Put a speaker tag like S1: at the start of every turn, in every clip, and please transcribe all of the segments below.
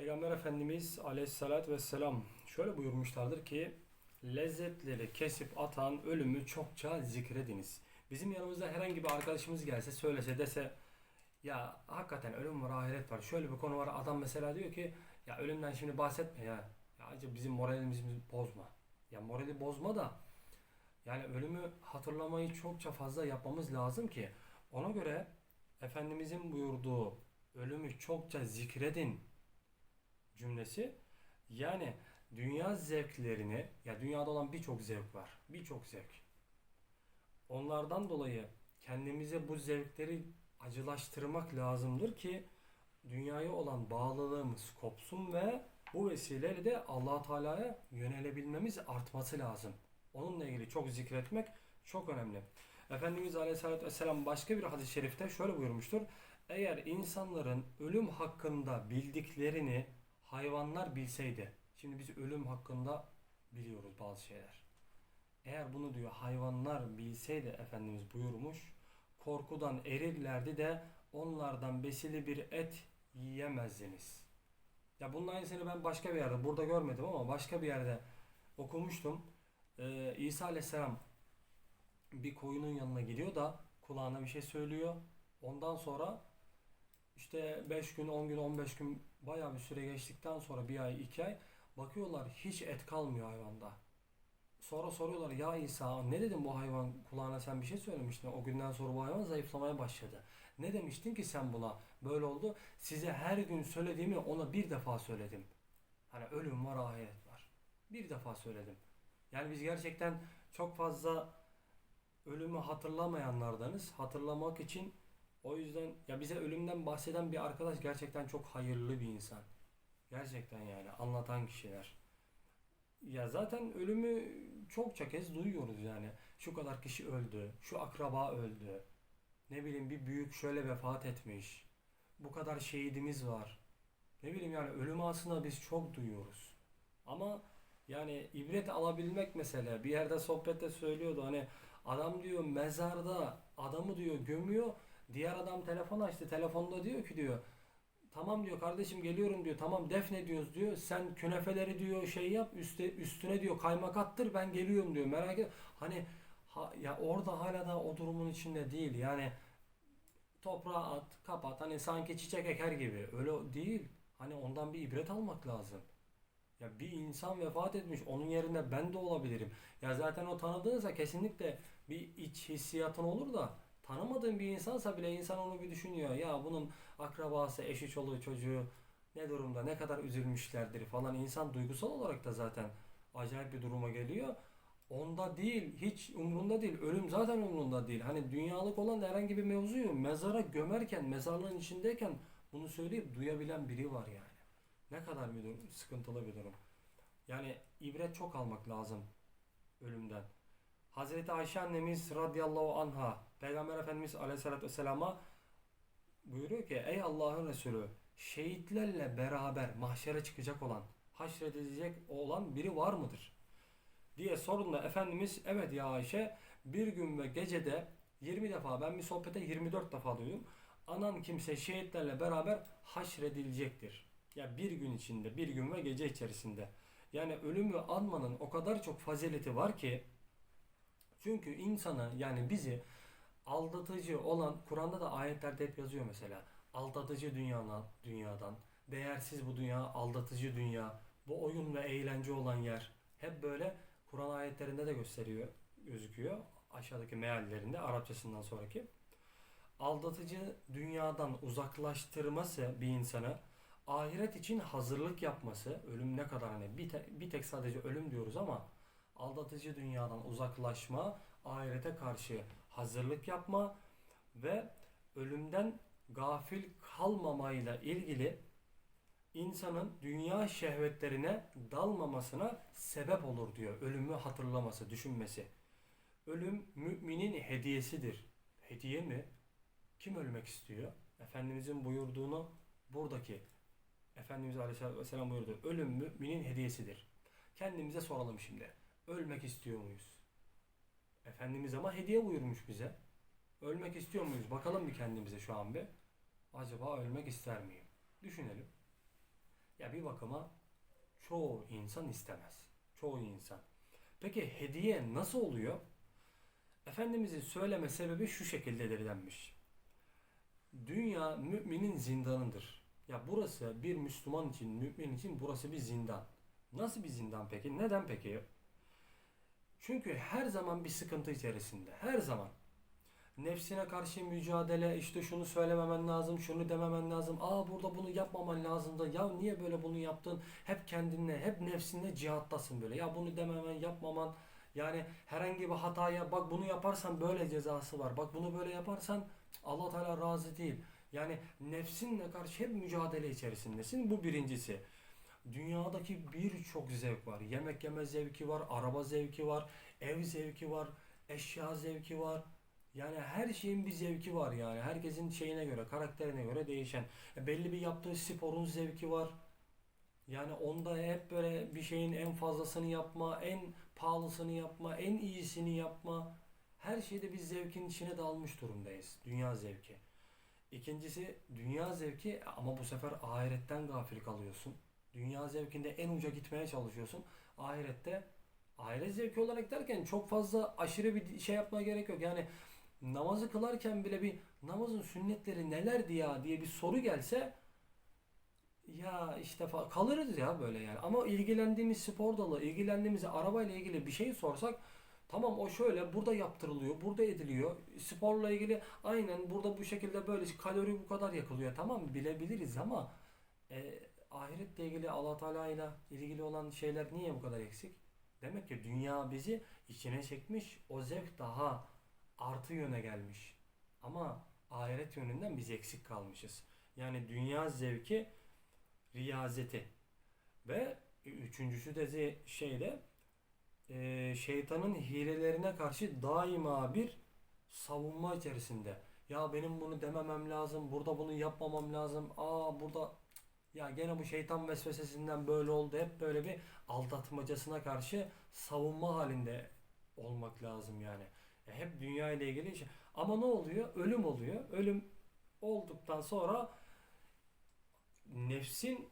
S1: Peygamber Efendimiz aleyhissalatü vesselam şöyle buyurmuşlardır ki lezzetleri kesip atan ölümü çokça zikrediniz. Bizim yanımızda herhangi bir arkadaşımız gelse söylese dese ya hakikaten ölüm var ahiret var şöyle bir konu var adam mesela diyor ki ya ölümden şimdi bahsetme ya. Ya acaba bizim moralimizi bozma. Ya morali bozma da yani ölümü hatırlamayı çokça fazla yapmamız lazım ki ona göre Efendimizin buyurduğu ölümü çokça zikredin cümlesi yani dünya zevklerini ya dünyada olan birçok zevk var. Birçok zevk. Onlardan dolayı kendimize bu zevkleri acılaştırmak lazımdır ki dünyaya olan bağlılığımız kopsun ve bu vesileyle de allah Teala'ya yönelebilmemiz artması lazım. Onunla ilgili çok zikretmek çok önemli. Efendimiz Aleyhisselatü Vesselam başka bir hadis-i şerifte şöyle buyurmuştur. Eğer insanların ölüm hakkında bildiklerini hayvanlar bilseydi. Şimdi biz ölüm hakkında biliyoruz bazı şeyler. Eğer bunu diyor hayvanlar bilseydi Efendimiz buyurmuş. Korkudan erirlerdi de onlardan besili bir et yiyemezdiniz. Ya bunun aynısını ben başka bir yerde burada görmedim ama başka bir yerde okumuştum. Ee, İsa Aleyhisselam bir koyunun yanına gidiyor da kulağına bir şey söylüyor. Ondan sonra işte 5 gün, 10 gün, 15 gün bayağı bir süre geçtikten sonra bir ay, iki ay bakıyorlar hiç et kalmıyor hayvanda. Sonra soruyorlar ya İsa ne dedin bu hayvan kulağına sen bir şey söylemiştin. O günden sonra bu hayvan zayıflamaya başladı. Ne demiştin ki sen buna? Böyle oldu. Size her gün söylediğimi ona bir defa söyledim. Hani ölüm var, ahiret var. Bir defa söyledim. Yani biz gerçekten çok fazla ölümü hatırlamayanlardanız. Hatırlamak için o yüzden ya bize ölümden bahseden bir arkadaş gerçekten çok hayırlı bir insan. Gerçekten yani anlatan kişiler. Ya zaten ölümü çokça kez duyuyoruz yani. Şu kadar kişi öldü, şu akraba öldü. Ne bileyim bir büyük şöyle vefat etmiş. Bu kadar şehidimiz var. Ne bileyim yani ölümü aslında biz çok duyuyoruz. Ama yani ibret alabilmek mesela bir yerde sohbette söylüyordu hani adam diyor mezarda adamı diyor gömüyor Diğer adam telefon açtı. Telefonda diyor ki diyor tamam diyor kardeşim geliyorum diyor. Tamam defne diyoruz diyor. Sen künefeleri diyor şey yap üste, üstüne diyor kaymak attır ben geliyorum diyor. Merak et. Hani ha, ya orada hala da o durumun içinde değil. Yani toprağa at, kapat. Hani sanki çiçek eker gibi. Öyle değil. Hani ondan bir ibret almak lazım. Ya bir insan vefat etmiş. Onun yerinde ben de olabilirim. Ya zaten o tanıdığınızda kesinlikle bir iç hissiyatın olur da tanımadığın bir insansa bile insan onu bir düşünüyor. Ya bunun akrabası, eşi, çoluğu, çocuğu ne durumda, ne kadar üzülmüşlerdir falan. İnsan duygusal olarak da zaten acayip bir duruma geliyor. Onda değil, hiç umrunda değil. Ölüm zaten umrunda değil. Hani dünyalık olan herhangi bir mevzuyu mezara gömerken, mezarlığın içindeyken bunu söyleyip duyabilen biri var yani. Ne kadar bir durum, sıkıntılı bir durum. Yani ibret çok almak lazım ölümden. Hazreti Ayşe annemiz radıyallahu anha Peygamber Efendimiz aleyhissalatü vesselama buyuruyor ki ey Allah'ın Resulü şehitlerle beraber mahşere çıkacak olan haşredilecek olan biri var mıdır? diye sorduğunda Efendimiz evet ya Ayşe bir gün ve gecede 20 defa ben bir sohbete 24 defa duydum. Anan kimse şehitlerle beraber haşredilecektir. Ya bir gün içinde, bir gün ve gece içerisinde. Yani ölümü anmanın o kadar çok fazileti var ki çünkü insanı yani bizi aldatıcı olan Kur'an'da da ayetlerde hep yazıyor mesela. Aldatıcı dünyadan, dünyadan, değersiz bu dünya, aldatıcı dünya, bu oyun ve eğlence olan yer. Hep böyle Kur'an ayetlerinde de gösteriyor, gözüküyor. Aşağıdaki meallerinde Arapçasından sonraki. Aldatıcı dünyadan uzaklaştırması bir insanı, ahiret için hazırlık yapması, ölüm ne kadar hani bir, te, bir tek sadece ölüm diyoruz ama aldatıcı dünyadan uzaklaşma, ahirete karşı hazırlık yapma ve ölümden gafil kalmamayla ilgili insanın dünya şehvetlerine dalmamasına sebep olur diyor. Ölümü hatırlaması, düşünmesi. Ölüm müminin hediyesidir. Hediye mi? Kim ölmek istiyor? Efendimizin buyurduğunu buradaki Efendimiz Aleyhisselatü Vesselam buyurdu. Ölüm müminin hediyesidir. Kendimize soralım şimdi. Ölmek istiyor muyuz? Efendimiz ama hediye buyurmuş bize. Ölmek istiyor muyuz? Bakalım bir kendimize şu an bir. Acaba ölmek ister miyim? Düşünelim. Ya bir bakıma çoğu insan istemez. Çoğu insan. Peki hediye nasıl oluyor? Efendimizin söyleme sebebi şu şekildedir denmiş. Dünya müminin zindanıdır. Ya burası bir Müslüman için, mümin için burası bir zindan. Nasıl bir zindan peki? Neden peki? Çünkü her zaman bir sıkıntı içerisinde. Her zaman. Nefsine karşı mücadele, işte şunu söylememen lazım, şunu dememen lazım. Aa burada bunu yapmaman lazım da ya niye böyle bunu yaptın? Hep kendinle, hep nefsinle cihattasın böyle. Ya bunu dememen, yapmaman. Yani herhangi bir hataya bak bunu yaparsan böyle cezası var. Bak bunu böyle yaparsan Allah Teala razı değil. Yani nefsinle karşı hep mücadele içerisindesin. Bu birincisi. Dünyadaki birçok zevk var. Yemek yeme zevki var, araba zevki var, ev zevki var, eşya zevki var. Yani her şeyin bir zevki var yani. Herkesin şeyine göre, karakterine göre değişen. E, belli bir yaptığı sporun zevki var. Yani onda hep böyle bir şeyin en fazlasını yapma, en pahalısını yapma, en iyisini yapma. Her şeyde bir zevkin içine dalmış durumdayız. Dünya zevki. İkincisi dünya zevki ama bu sefer ahiretten gafil kalıyorsun. Dünya zevkinde en uca gitmeye çalışıyorsun. Ahirette ahiret zevki olarak derken çok fazla aşırı bir şey yapmaya gerek yok. Yani namazı kılarken bile bir namazın sünnetleri nelerdi ya diye bir soru gelse ya işte kalırız ya böyle yani. Ama ilgilendiğimiz spor dalı, ilgilendiğimiz arabayla ilgili bir şey sorsak tamam o şöyle burada yaptırılıyor, burada ediliyor. Sporla ilgili aynen burada bu şekilde böyle kalori bu kadar yakılıyor. Tamam bilebiliriz ama e, ahiretle ilgili Allah Teala ile ilgili olan şeyler niye bu kadar eksik? Demek ki dünya bizi içine çekmiş. O zevk daha artı yöne gelmiş. Ama ahiret yönünden biz eksik kalmışız. Yani dünya zevki riyazeti. Ve üçüncüsü de şeyde e, şeytanın hilelerine karşı daima bir savunma içerisinde. Ya benim bunu dememem lazım, burada bunu yapmamam lazım. Aa burada ya gene bu şeytan vesvesesinden böyle oldu. Hep böyle bir aldatmacasına karşı savunma halinde olmak lazım yani. E, hep dünya ile ilgili şey. Ama ne oluyor? Ölüm oluyor. Ölüm olduktan sonra nefsin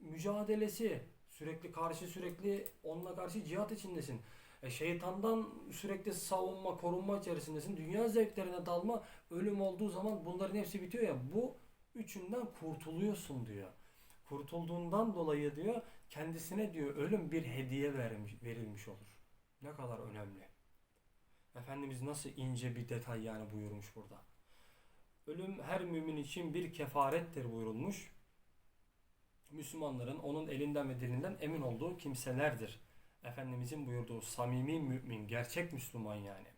S1: mücadelesi sürekli karşı sürekli onunla karşı cihat içindesin. E, şeytandan sürekli savunma, korunma içerisindesin. Dünya zevklerine dalma, ölüm olduğu zaman bunların hepsi bitiyor ya. Bu üçünden kurtuluyorsun diyor. Kurtulduğundan dolayı diyor kendisine diyor ölüm bir hediye verilmiş, verilmiş olur. Ne kadar önemli. Efendimiz nasıl ince bir detay yani buyurmuş burada. Ölüm her mümin için bir kefarettir buyurulmuş. Müslümanların onun elinden ve dilinden emin olduğu kimselerdir. Efendimizin buyurduğu samimi mümin, gerçek Müslüman yani.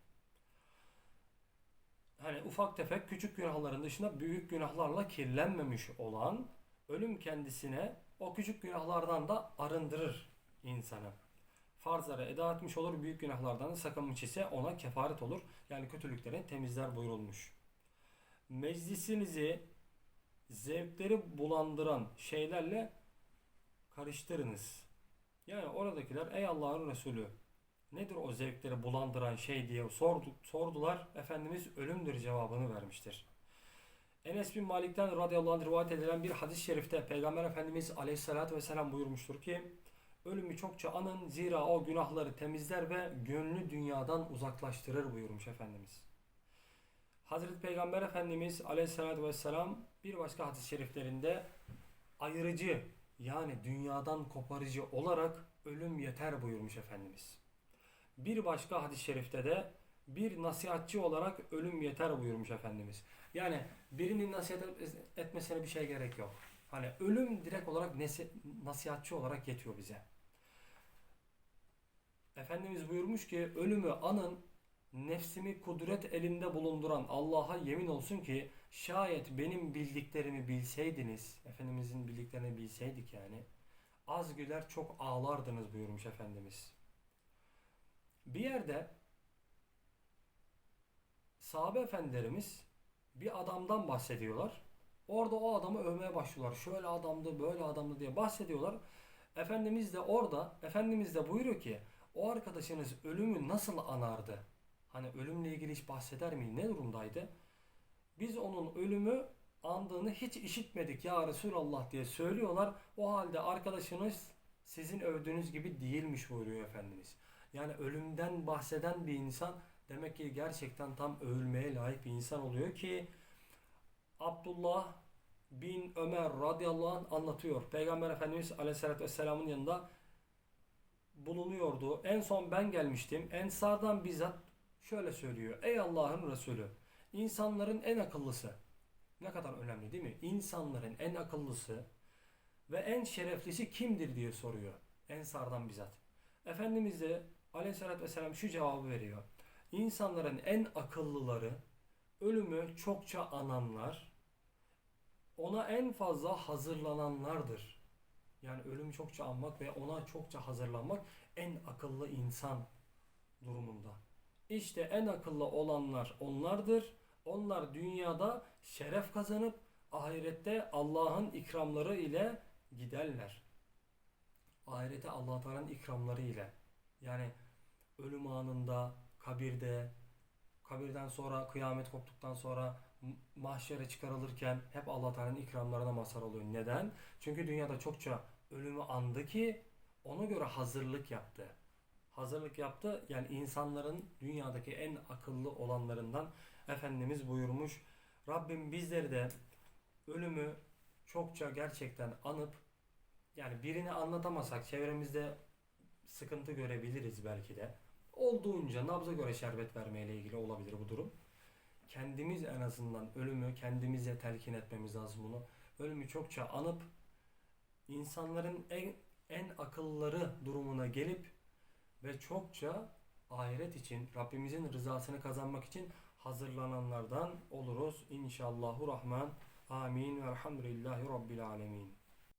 S1: Hani ufak tefek küçük günahların dışında büyük günahlarla kirlenmemiş olan ölüm kendisine o küçük günahlardan da arındırır insanı. Farzları eda etmiş olur, büyük günahlardan da sakınmış ise ona kefaret olur. Yani kötülüklerin temizler buyurulmuş. Meclisinizi zevkleri bulandıran şeylerle karıştırınız. Yani oradakiler ey Allah'ın Resulü nedir o zevkleri bulandıran şey diye sordu, sordular. Efendimiz ölümdür cevabını vermiştir. Enes bin Malik'ten radıyallahu anh rivayet edilen bir hadis-i şerifte Peygamber Efendimiz aleyhissalatü vesselam buyurmuştur ki Ölümü çokça anın zira o günahları temizler ve gönlü dünyadan uzaklaştırır buyurmuş Efendimiz. Hazreti Peygamber Efendimiz aleyhissalatü vesselam bir başka hadis-i şeriflerinde ayırıcı yani dünyadan koparıcı olarak ölüm yeter buyurmuş Efendimiz. Bir başka hadis-i şerifte de bir nasihatçı olarak ölüm yeter buyurmuş Efendimiz. Yani birinin nasihat etmesine bir şey gerek yok. Hani ölüm direkt olarak nasihatçı olarak yetiyor bize. Efendimiz buyurmuş ki ölümü anın nefsimi kudret elinde bulunduran Allah'a yemin olsun ki şayet benim bildiklerimi bilseydiniz, Efendimizin bildiklerini bilseydik yani az güler çok ağlardınız buyurmuş Efendimiz. Bir yerde sahabe efendilerimiz bir adamdan bahsediyorlar. Orada o adamı övmeye başlıyorlar. Şöyle adamdı, böyle adamdı diye bahsediyorlar. Efendimiz de orada, Efendimiz de buyuruyor ki o arkadaşınız ölümü nasıl anardı? Hani ölümle ilgili hiç bahseder miydi? Ne durumdaydı? Biz onun ölümü andığını hiç işitmedik ya Resulallah diye söylüyorlar. O halde arkadaşınız sizin övdüğünüz gibi değilmiş buyuruyor Efendimiz. Yani ölümden bahseden bir insan demek ki gerçekten tam övülmeye layık bir insan oluyor ki Abdullah bin Ömer radıyallahu anh anlatıyor. Peygamber Efendimiz aleyhissalatü vesselamın yanında bulunuyordu. En son ben gelmiştim. Ensardan bizzat şöyle söylüyor. Ey Allah'ın Resulü insanların en akıllısı. Ne kadar önemli değil mi? İnsanların en akıllısı ve en şereflisi kimdir diye soruyor. Ensardan bizzat. Efendimiz de aleyhissalatü vesselam şu cevabı veriyor. İnsanların en akıllıları ölümü çokça ananlar, ona en fazla hazırlananlardır. Yani ölümü çokça anmak ve ona çokça hazırlanmak en akıllı insan durumunda. İşte en akıllı olanlar onlardır. Onlar dünyada şeref kazanıp ahirette Allah'ın ikramları ile giderler. Ahirete Allah ikramları ile. Yani ölüm anında, kabirde, kabirden sonra, kıyamet koptuktan sonra mahşere çıkarılırken hep Allah Teala'nın ikramlarına mazhar oluyor. Neden? Çünkü dünyada çokça ölümü andı ki ona göre hazırlık yaptı. Hazırlık yaptı. Yani insanların dünyadaki en akıllı olanlarından Efendimiz buyurmuş. Rabbim bizleri de ölümü çokça gerçekten anıp yani birini anlatamasak çevremizde sıkıntı görebiliriz belki de. Olduğunca nabza göre şerbet vermeyle ilgili olabilir bu durum. Kendimiz en azından ölümü kendimize telkin etmemiz lazım bunu. Ölümü çokça anıp insanların en en akılları durumuna gelip ve çokça ahiret için Rabbimizin rızasını kazanmak için hazırlananlardan oluruz. İnşallahu Rahman. Amin ve elhamdülillahi Rabbil Alemin.